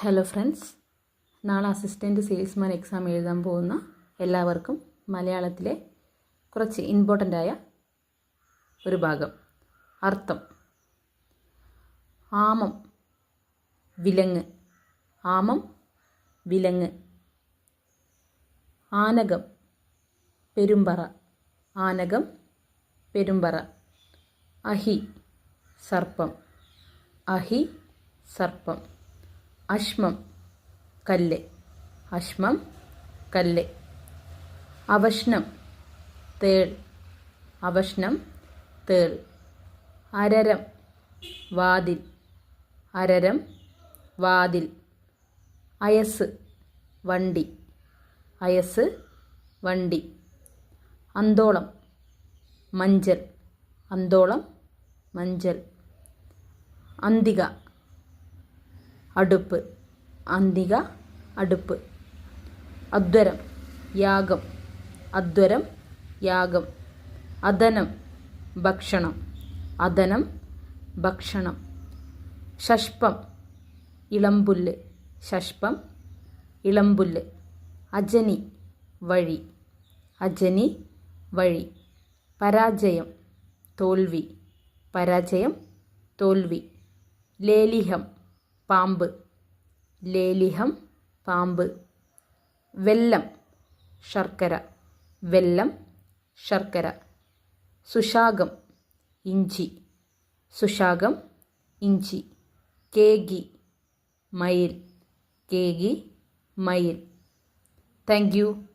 Hello friends നാളെ assistant salesman exam എഴുതാൻ പോകുന്ന എല്ലാവർക്കും മലയാളത്തിലെ കുറച്ച് ഇമ്പോർട്ടന്റായ ഒരു ഭാഗം. അർത്ഥം. ആമം വിലങ്ങ്. ആമം വിലങ്ങ്. ആനകം പെരുമ്പറ. ആനകം പെരുമ്പറ. അഹി സർപ്പം. അഹി സർപ്പം. അശ്മം കല്ല്. അശ്മം കല്ല്. അവഷ്ണം തേൾ. അവഷ്ണം തേൾ. അരരം വാതിൽ. അരരം വാതിൽ. അയസ് വണ്ടി. അയസ് വണ്ടി. അന്തോളം മഞ്ചൽ. അന്തോളം മഞ്ചൽ. അന്തിക അടുപ്പ്. അന്തിക അടുപ്പ്. അധ്വരം യാഗം. അധ്വരം യാഗം. അദനം ഭക്ഷണം. അദനം ഭക്ഷണം. ഷഷ്പം ഇളമ്പുല്ല്. ഷഷ്പം ഇളമ്പുല്ല്. അജനി വഴി. അജനി വഴി. പരാജയം തോൽവി. പരാജയം തോൽവി. ലേലിഹം. പാമ്പ്. ലേലിഹം പാമ്പ്. വെല്ലം ശർക്കര. വെല്ലം ശർക്കര. സുഷാകം ഇഞ്ചി. സുഷാകം ഇഞ്ചി. കേഗി മയിൽ. കേഗി മയിൽ. Thank you.